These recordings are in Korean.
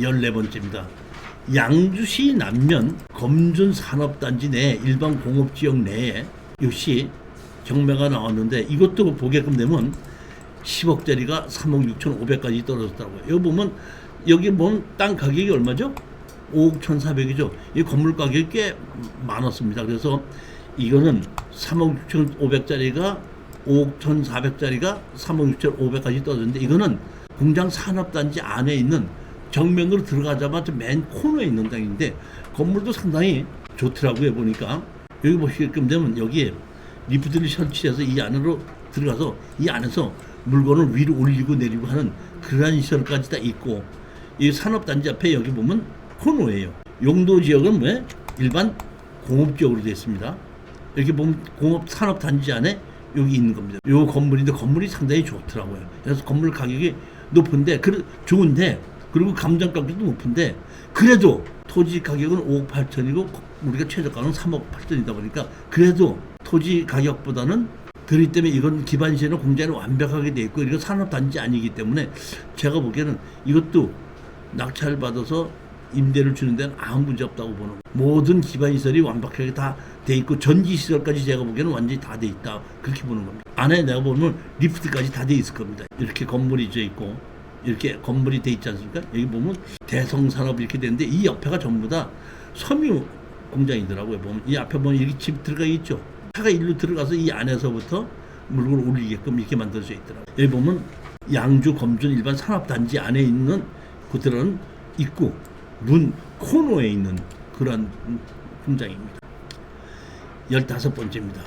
열네번째입니다 양주시 남면 검준 산업단지 내 일반 공업지역 내에 역시 경매가 나왔는데 이것도 보게끔 되면 10억짜리가 3억 6천 5백까지 떨어졌다고요. 여기 보면 여기 보면 땅 가격이 얼마죠? 5억 1,400이죠. 이 건물 가격이 꽤 많았습니다. 그래서 이거는 3억 6천 5백짜리가 5억 1,400짜리가 3억 6천 5백까지 떨어졌는데 이거는 공장 산업단지 안에 있는 정면으로 들어가자마자 맨 코너에 있는 땅인데 건물도 상당히 좋더라고요 보니까. 여기 보시게끔 되면 여기에 리프트를 설치해서 이 안으로 들어가서 이 안에서 물건을 위로 올리고 내리고 하는 그러한 시설까지 다 있고 이 산업단지 앞에 여기 보면 코너예요. 용도 지역은 왜? 일반 공업 지역으로 되어 있습니다. 이렇게 보면 공업 산업단지 안에 여기 있는 겁니다. 요 건물인데 건물이 상당히 좋더라고요. 그래서 건물 가격이 높은데 그 좋은데 그리고 감정 가격도 높은데 그래도 토지 가격은 5억 8천이고 우리가 최저가는 3억 8천이다 보니까 그래도 토지 가격보다는 그렇기 때문에 이건 기반 시에는 공장이 완벽하게 돼 있고 이거 산업 단지 아니기 때문에 제가 보기에는 이것도 낙찰 받아서 임대를 주는 데는 아무 문제 없다고 보는 거예요. 모든 기반 시설이 완벽하게 다 돼 있고 전기 시설까지 제가 보기에는 완전히 다 돼 있다 그렇게 보는 겁니다. 안에 내가 보면 리프트까지 다 돼 있을 겁니다. 이렇게 건물이 져 있고 이렇게 건물이 돼 있지 않습니까? 여기 보면 대성산업 이렇게 되는데 이 옆에가 전부 다 섬유 공장이더라고요. 보면 이 앞에 보면 여기 집 들어가 있죠. 차가 일로 들어가서 이 안에서부터 물건을 올리게끔 이렇게 만들어져 있더라고요. 여기 보면 양주 검준 일반 산업단지 안에 있는 그들은 입구 문 코너에 있는 그런 공장입니다. 열다섯 번째입니다.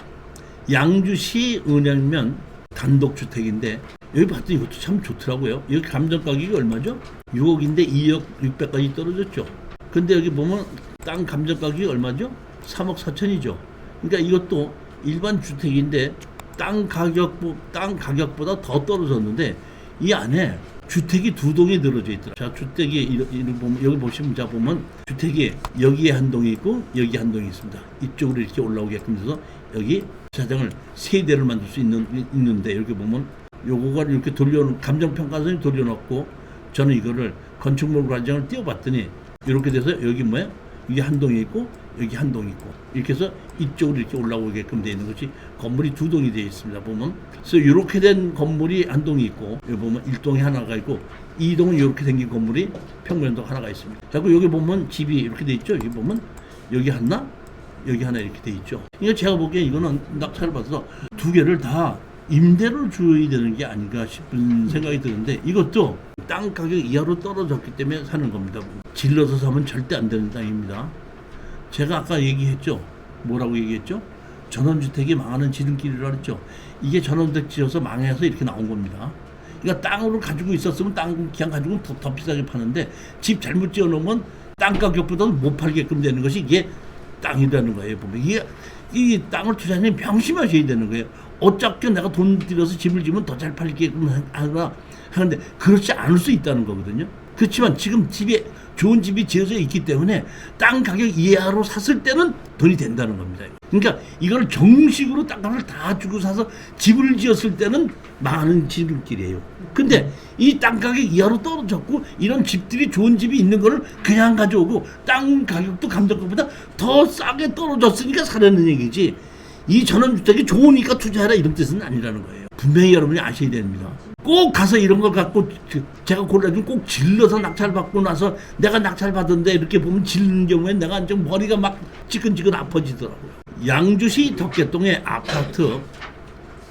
양주시 은행면 단독주택인데 여기 봤더니 이것도 참 좋더라고요. 여기 감정 가격이 얼마죠? 6억인데 2억 6백까지 떨어졌죠. 근데 여기 보면 땅 감정 가격이 얼마죠? 3억 4천이죠. 그러니까 이것도 일반 주택인데 땅 가격 땅 가격보다 더 떨어졌는데 이 안에 주택이 두 동이 늘어져 있더라. 자, 주택이 이렇게 보면 여기 보시면 자 보면 주택이 여기에 한 동이 있고 여기 한 동이 있습니다. 이쪽으로 이렇게 올라오게끔 해서 여기 주차장을 세 대를 만들 수 있는 있는데 이렇게 보면 요거가 이렇게 돌려놓 감정평가선이 돌려놓고 저는 이거를 건축물 과정을 띄워봤더니 이렇게 돼서 여기 뭐야? 이게 한 동이 있고 여기 한 동이 있고 이렇게 해서 이쪽으로 이렇게 올라오게끔 되어 있는 것이 건물이 두 동이 되어 있습니다. 보면 그래서 이렇게 된 건물이 한 동이 있고 여기 보면 일동이 하나가 있고 이동은 이렇게 생긴 건물이 평면도 하나가 있습니다. 자꾸 여기 보면 집이 이렇게 돼 있죠. 여기 보면 여기 하나 여기 하나 이렇게 돼 있죠. 그러니까 제가 보기에 이거는 낙찰을 받아서 두 개를 다 임대를 줘야 되는 게 아닌가 싶은 생각이 드는데 이것도 땅 가격 이하로 떨어졌기 때문에 사는 겁니다. 질러서 사면 절대 안 되는 땅입니다. 제가 아까 얘기했죠. 뭐라고 얘기했죠? 전원주택이 망하는 지름길이라고 했죠. 이게 전원주택 지어서 망해서 이렇게 나온 겁니다. 그러니까 땅으로 가지고 있었으면 땅 그냥 가지고 더, 더 비싸게 파는데 집 잘못 지어 놓으면 땅 가격보다 못 팔게끔 되는 것이 이게 땅이라는 거예요. 보면 이게 이 땅을 투자하는 명심하셔야 되는 거예요. 어차피 내가 돈 들여서 집을 지면 더 잘 팔게끔 하나 하는데 그렇지 않을 수 있다는 거거든요. 그렇지만 지금 집에 좋은 집이 지어져 있기 때문에 땅 가격 이하로 샀을 때는 돈이 된다는 겁니다. 그러니까 이걸 정식으로 땅값을 다 주고 사서 집을 지었을 때는 많은 지름길이에요. 근데 이 땅 가격 이하로 떨어졌고 이런 집들이 좋은 집이 있는 거를 그냥 가져오고 땅 가격도 감정가보다 더 싸게 떨어졌으니까 사려는 얘기지. 이 전원주택이 좋으니까 투자해라 이런 뜻은 아니라는 거예요. 분명히 여러분이 아셔야 됩니다. 꼭 가서 이런 걸 갖고 그 제가 골라주면 꼭 질러서 낙찰 받고 나서 내가 낙찰 받은데 이렇게 보면 질는 경우에 내가 좀 머리가 막 지근지근 아파지더라고요. 양주시 덕계동의 아파트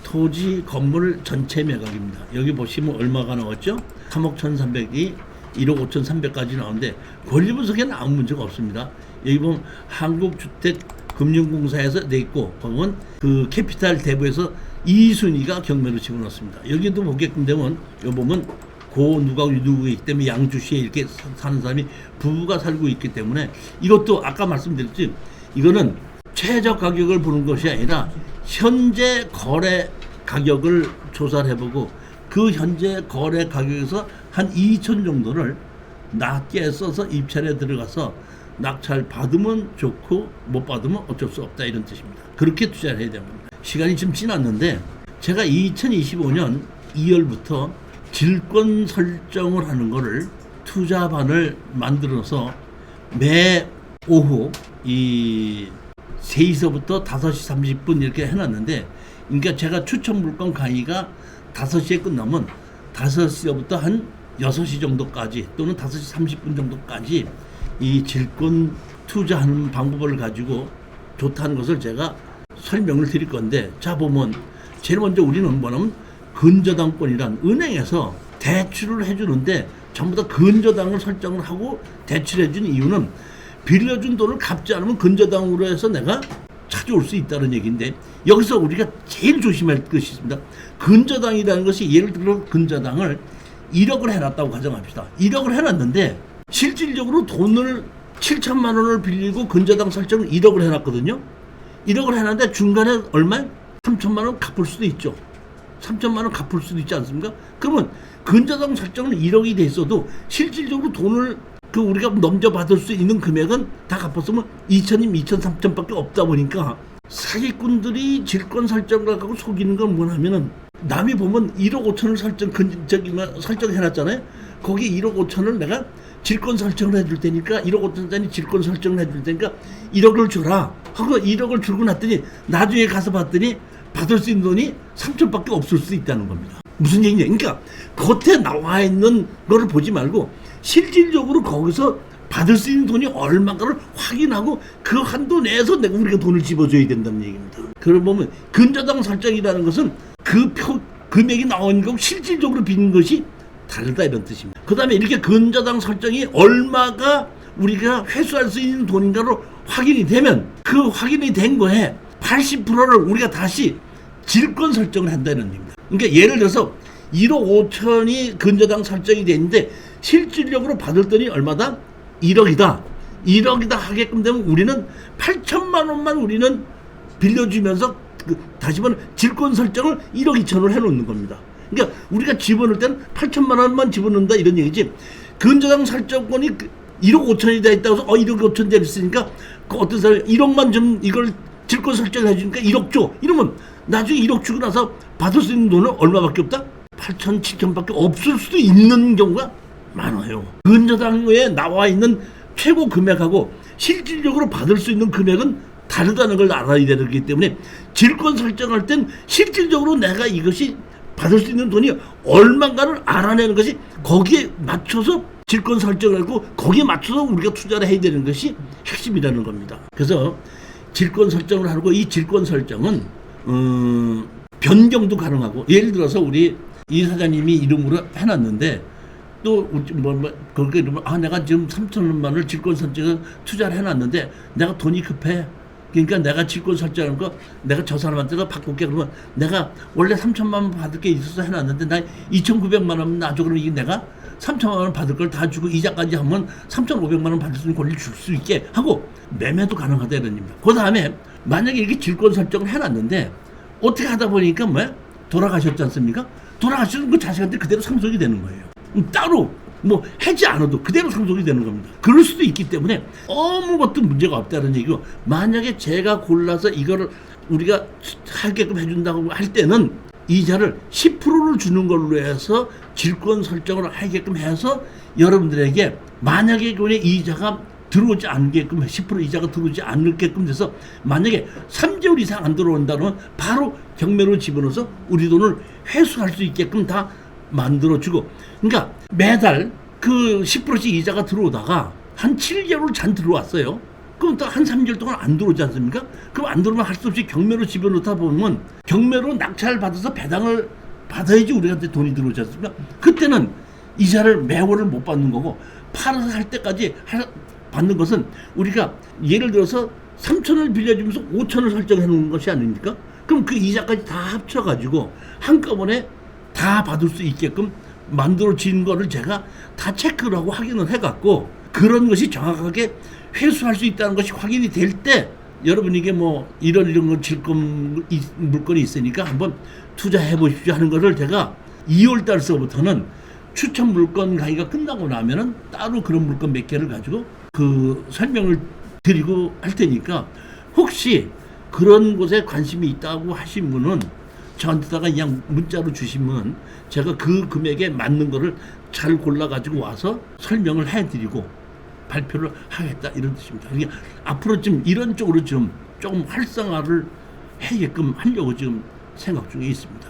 토지 건물 전체 매각입니다. 여기 보시면 얼마가 나왔죠? 3억 1,300이 1억 5,300까지 나오는데 권리 분석에는 아무 문제가 없습니다. 여기 보면 한국주택금융공사에서 돼 있고 보면 그 캐피탈 대부에서 2순위가 경매로 집어넣습니다. 여기도 보게끔 되면 여기 보면 고 누가 누구이기 때문에 양주시에 이렇게 사- 사는 사람이 부부가 살고 있기 때문에 이것도 아까 말씀드렸지 이거는 최저 가격을 보는 것이 아니라 현재 거래 가격을 조사를 해보고 그 현재 거래 가격에서 한 2천 정도를 낮게 써서 입찰에 들어가서 낙찰 받으면 좋고 못 받으면 어쩔 수 없다 이런 뜻입니다. 그렇게 투자를 해야 됩니다. 시간이 좀 지났는데 제가 2025년 2월부터 질권 설정을 하는 거를 투자반을 만들어서 매 오후 이 3시서부터 5시 30분 이렇게 해놨는데 그러니까 제가 추천 물건 강의가 5시에 끝나면 5시부터 한 6시 정도까지 또는 5시 30분 정도까지 이 질권 투자하는 방법을 가지고 좋다는 것을 제가 설명을 드릴 건데 자 보면 제일 먼저 우리는 뭐냐면 근저당권이란 은행에서 대출을 해주는데 전부 다 근저당을 설정을 하고 대출해준 이유는 빌려준 돈을 갚지 않으면 근저당으로 해서 내가 찾아올 수 있다는 얘기인데 여기서 우리가 제일 조심할 것이 있습니다. 근저당이라는 것이 예를 들어 근저당을 1억을 해놨다고 가정합시다. 1억을 해놨는데 실질적으로 돈을 7천만 원을 빌리고 근저당 설정을 1억을 해놨거든요. 1억을 해놨는데 중간에 얼마? 3천만 원 갚을 수도 있죠. 3천만 원 갚을 수도 있지 않습니까? 그러면 근저당 설정은 1억이 돼 있어도 실질적으로 돈을 그 우리가 넘겨받을 수 있는 금액은 다 갚았으면 2천이면 2천, 3천밖에 없다 보니까 사기꾼들이 질권 설정을 하고 속이는 건 뭐냐면은 남이 보면 1억 5천을 설정 근 저기 뭐 설정해놨잖아요. 거기 1억 5천을 내가 질권 설정을 해줄 테니까 1억 5천짜리 질권 설정을 해줄 테니까 1억을 줘라 하고 1억을 주고 났더니 나중에 가서 봤더니 받을 수 있는 돈이 3천밖에 없을 수 있다는 겁니다. 무슨 얘기냐? 그러니까 겉에 나와 있는 거를 보지 말고 실질적으로 거기서 받을 수 있는 돈이 얼마가를 확인하고 그 한도 내에서 내가 우리가 돈을 집어줘야 된다는 얘기입니다. 그걸 보면 근저당 설정이라는 것은 그 표 금액이 나오는 거고 실질적으로 빚는 것이 다르다 이런 뜻입니다. 그 다음에 이렇게 근저당 설정이 얼마가 우리가 회수할 수 있는 돈인가로 확인이 되면 그 확인이 된 거에 80%를 우리가 다시 질권 설정을 한다는 얘기입니다. 그러니까 예를 들어서 1억 5천이 근저당 설정이 돼 있는데 실질적으로 받을 돈이 얼마다? 1억이다. 1억이다 하게끔 되면 우리는 8천만 원만 우리는 빌려주면서 그 다시 말해 질권 설정을 1억 2천을 해놓는 겁니다. 그러니까 우리가 집어넣을 때는 8천만 원만 집어넣는다 이런 얘기지. 근저당 설정권이 그 1억 5천이 돼 있다고 해서 어 1억 5천 돼 있으니까 그 어떤 사람이 1억만 좀 이걸 질권 설정을 해주니까 1억 줘. 이러면 나중에 1억 주고 나서 받을 수 있는 돈은 얼마밖에 없다? 8천, 7천밖에 없을 수도 있는 경우가 많아요. 근저당에 나와 있는 최고 금액하고 실질적으로 받을 수 있는 금액은 다르다는 걸 알아야 되기 때문에 질권 설정할 땐 실질적으로 내가 이것이 받을 수 있는 돈이 얼마인가를 알아내는 것이 거기에 맞춰서 질권 설정하고 거기에 맞춰서 우리가 투자를 해야 되는 것이 핵심이라는 겁니다. 그래서 질권 설정을 하고 이 질권 설정은 음, 변경도 가능하고 예를 들어서 우리 이 사장님이 이름으로 해놨는데 또 뭐, 뭐 그렇게 이러면 아 내가 지금 3천만 원을 질권 설정을 투자를 해놨는데 내가 돈이 급해 그러니까 내가 질권 설정한 거 내가 저 사람한테도 바꿀게 그러면 내가 원래 3천만 원 받을 게 있어서 해놨는데 나 2,900만 원 나줘 그러면 이게 내가 3천만 원 받을 걸 다 주고 이자까지 하면 3,500만 원 받을 수 있는 권리를 줄 수 있게 하고 매매도 가능하다 이런 입니다. 그 다음에 만약에 이렇게 질권 설정을 해놨는데 어떻게 하다 보니까 뭐야 돌아가셨지 않습니까? 돌아가시는 그 자식한테 그대로 상속이 되는 거예요. 음, 따로 뭐 하지 않아도 그대로 상속이 되는 겁니다. 그럴 수도 있기 때문에 아무것도 문제가 없다는 얘기고 만약에 제가 골라서 이거를 우리가 하게끔 해준다고 할 때는 이자를 10%를 주는 걸로 해서 질권 설정을 하게끔 해서 여러분들에게 만약에 그에 이자가 들어오지 않게끔 10% 이자가 들어오지 않게끔 돼서 만약에 3개월 이상 안 들어온다면 바로 경매로 집어넣어서 우리 돈을 회수할 수 있게끔 다 만들어주고 그러니까 매달 그 10%씩 이자가 들어오다가 한 7개월 잔 들어왔어요. 그럼 또 한 3개월 동안 안 들어오지 않습니까? 그럼 안 들어오면 할 수 없이 경매로 집어넣다 보면 경매로 낙찰 받아서 배당을 받아야지 우리한테 돈이 들어오지 않습니까? 그때는 이자를 매월을 못 받는 거고 팔아서 할 때까지 할- 받는 것은 우리가 예를 들어서 3천을 빌려주면서 5천을 설정해 놓은 것이 아닙니까? 그럼 그 이자까지 다 합쳐가지고 한꺼번에 다 받을 수 있게끔 만들어진 거를 제가 다 체크를 하고 확인을 해갖고 그런 것이 정확하게 회수할 수 있다는 것이 확인이 될 때 여러분에게 뭐 이런 이런 거 이- 물건이 있으니까 한번 투자해 보십시오 하는 것을 제가 2월 달서부터는 추천 물건 강의가 끝나고 나면은 따로 그런 물건 몇 개를 가지고 그 설명을 드리고 할 테니까 혹시 그런 곳에 관심이 있다고 하신 분은 저한테다가 그냥 문자로 주시면 제가 그 금액에 맞는 거를 잘 골라 가지고 와서 설명을 해드리고 발표를 하겠다 이런 뜻입니다. 그러니까 앞으로 좀 이런 쪽으로 좀 조금 활성화를 해게끔 하려고 지금 생각 중에 있습니다.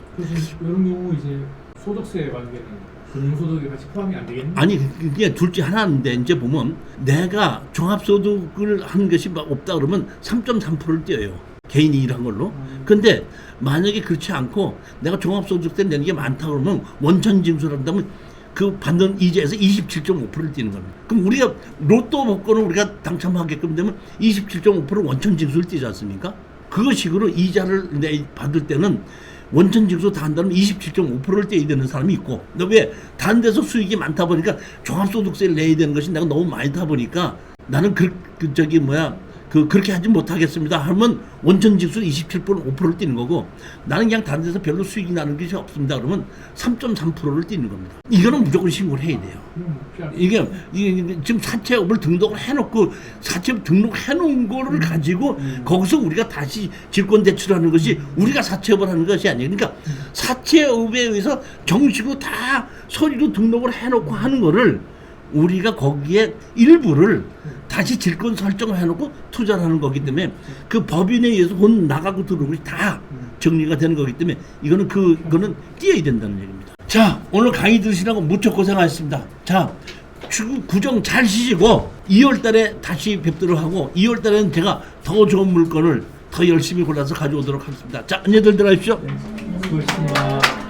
이런 경우 이제 소득세 관계는 금융소득이 같이 포함이 안 되겠네. 아니 그게 둘째 하나인데 이제 보면 내가 종합소득을 하는 것이 막 없다 그러면 3.3%를 떼요 개인이 일한 걸로 근데 만약에 그렇지 않고 내가 종합소득세 내는 게 많다 그러면 원천징수를 한다면 그 받는 이자에서 27.5%를 띄는 겁니다. 그럼 우리가 로또 복권을 우리가 당첨하게끔 되면 27.5% 원천 징수를 띄지 않습니까? 그것식으로 이자를 내 받을 때는 원천 징수 다 한다면 27.5%를 떼야 되는 사람이 있고 왜 다른 데서 수익이 많다 보니까 종합소득세를 내야 되는 것이 내가 너무 많다 보니까 나는 그, 그 저기 뭐야 그 그렇게 하지 못하겠습니다. 하면 원천징수 27% 5%를 띄는 거고 나는 그냥 다른 데서 별로 수익이 나는 것이 없습니다. 그러면 3.3%를 띄는 겁니다. 이거는 무조건 신고를 해야 돼요. 이게, 이게 지금 사채업을 등록을 해놓고 사채업 등록해놓은 거를 가지고 거기서 우리가 다시 질권 대출하는 것이 우리가 사채업을 하는 것이 아니에요. 그러니까 사채업에 의해서 정식으로 다 서류로 등록을 해놓고 하는 거를 우리가 거기에 일부를 다시 질권 설정을 해놓고 투자를 하는 거기 때문에 그 법인에 의해서 돈 나가고 들어오는 것이 다 정리가 되는 거기 때문에 이거는 그, 그거는 띄어야 된다는 얘기입니다. 자, 오늘 강의 들으시라고 무척 고생하셨습니다. 자, 주, 구정 잘 쉬시고 2월 달에 다시 뵙도록 하고 2월 달에는 제가 더 좋은 물건을 더 열심히 골라서 가져오도록 하겠습니다. 자, 안녕들 들어가십시오. 수고하셨습니다.